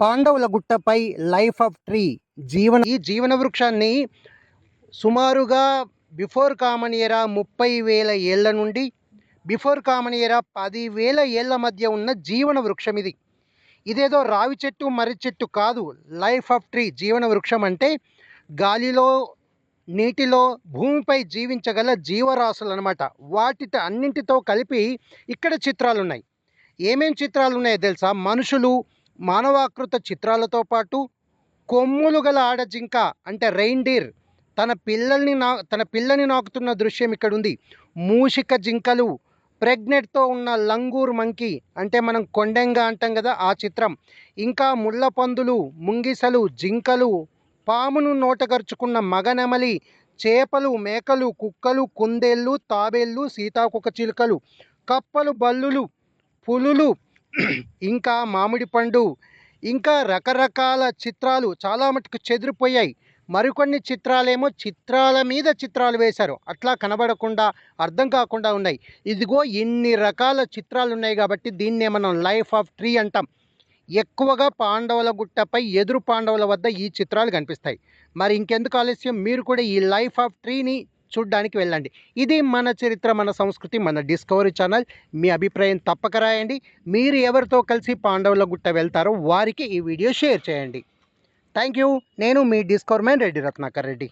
పాండవుల గుట్టపై life of tree జీవన ఈ జీవన వృక్షాన్ని సుమారుగా బిఫోర్ కామన్ ఎరా ముప్పై వేల ఏళ్ళ నుండి బిఫోర్ కామన్ ఎరా పదివేల ఏళ్ళ మధ్య ఉన్న జీవన వృక్షం ఇది. ఇదేదో రావి చెట్టు మర్రి చెట్టు కాదు. లైఫ్ ఆఫ్ ట్రీ జీవన వృక్షం అంటే గాలిలో నీటిలో భూమిపై జీవించగల జీవరాశులు అనమాట వాటి అన్నింటితో కలిపి ఇక్కడ చిత్రాలు ఉన్నాయి ఏమేం చిత్రాలు ఉన్నాయో తెలుసా? మనుషులు మానవాకృత చిత్రాలతో పాటు కొమ్ములు గల ఆడజింక అంటే రెయిన్డీర్ తన పిల్లల్ని నా తన పిల్లని నాకుతున్న దృశ్యం ఇక్కడ ఉంది మూషిక జింకలు ప్రెగ్నెంట్తో ఉన్న లంగూర్ మంకీ అంటే మనం కొండెంగా అంటాం కదా ఆ చిత్రం. ఇంకా ముళ్ళ పందులు ముంగిసలు జింకలు పామును నోటగరుచుకున్న మగనెమలి చేపలు మేకలు కుక్కలు కుందేళ్ళు తాబేళ్ళు సీతాకుక చిలుకలు కప్పలు బల్లులు పులులు ఇంకా మామిడి పండు ఇంకా రకరకాల చిత్రాలు చాలా మటుకు చెదిరిపోయాయి. మరికొన్ని చిత్రాలేమో చిత్రాల మీద చిత్రాలు వేశారు. అట్లా కనబడకుండా అర్థం కాకుండా ఉన్నాయి. ఇదిగో ఇన్ని రకాల చిత్రాలు ఉన్నాయి కాబట్టి దీన్నే మనం లైఫ్ ఆఫ్ ట్రీ అంటాం. ఎక్కువగా పాండవుల గుట్టపై ఎదురు పాండవుల వద్ద ఈ చిత్రాలు కనిపిస్తాయి. మరి ఇంకెందుకు ఆలస్యం? మీరు కూడా ఈ లైఫ్ ఆఫ్ ట్రీని చూడ్డానికి వెళ్ళండి. ఇది మన చరిత్ర మన సంస్కృతి మన డిస్కవరీ ఛానల్. మీ అభిప్రాయం తప్పక రాయండి. మీరు ఎవరితో కలిసి పాండవుల గుట్ట వెళ్తారో వారికి ఈ వీడియో షేర్ చేయండి. థ్యాంక్ యూ నేను మీ డిస్కవర్ మ్యాన్ రెడ్డి రత్నాకర్ రెడ్డి.